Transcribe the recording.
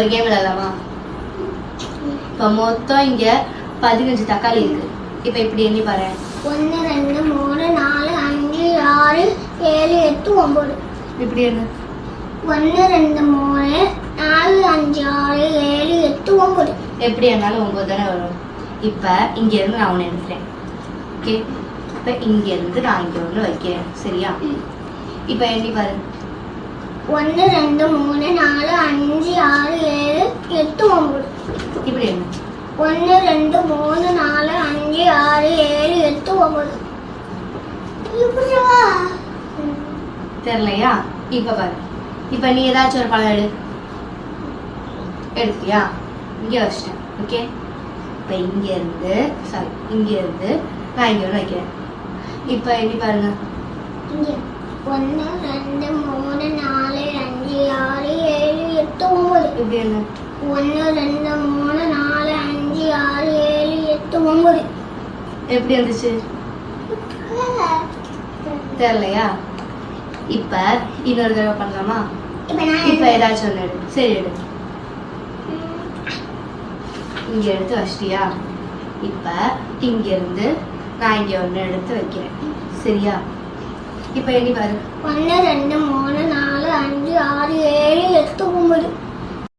ஒரு கேம் விளையாடலாமா இப்போ மொத்தம் இங்க பதினஞ்சு தக்காளி இருக்கு. இப்போ இப்படி எண்ணி பாரு. ஒன்று ரெண்டு மூணு நாலு அஞ்சு ஆறு ஏழு எட்டு ஒம்பது இப்படி எண்ணு. ஒன்று ரெண்டு மூணு நாலு அஞ்சு ஆறு ஏழு எட்டு ஒம்பது எப்படி எண்ணாலும் ஒன்பது தானே வரும். இப்போ இங்க இருந்து நான் ஒன்று எடுக்கிறேன் ஓகே இப்போ இங்க இருந்து நான் இங்க ஒன்று வைக்கிறேன். சரியா? இப்போ எண்ணி பாரு. ஒன்று ரெண்டு மூணு நாலு அஞ்சு ஆறு ஏழு எட்டு ஒம்பது இப்படி ஒன்று ரெண்டு மூணு நாலு அஞ்சு ஆறு ஏழு எட்டு ஒம்பது தெரியலையா? இப்போ பாரு. இப்போ நீ ஏதாச்சும் ஒரு பழம் எடு. எடுத்தியா? இங்கே வச்சிட்டேன். ஓகே இப்போ இங்க இருந்து சாரி இங்க இருந்து நான் இங்க வைக்கிறேன். இப்போ எண்ணி பாருங்க. ஒன்று ரெண்டு மூணு இப்படி என்ன ஒன்று ரெண்டு மூணு நாலு அஞ்சு ஆறு ஏழு எட்டு ஒம்பது எப்படி இருந்துச்சு தெரியலையா? இப்போ இன்னொரு தடவை பண்ணலாமா? இப்போ ஏதாச்சும் ஒன்று எடு. சரி எடு. இங்க எடுத்து வச்சிட்டியா? இப்போ இங்க இருந்து நான் இங்க ஒன்று எடுத்து வைக்கிறேன். சரியா? இப்போ எண்ணி பாரு. ஒன்று ரெண்டு மூணு நாலு அஞ்சு ஆறு ஏழு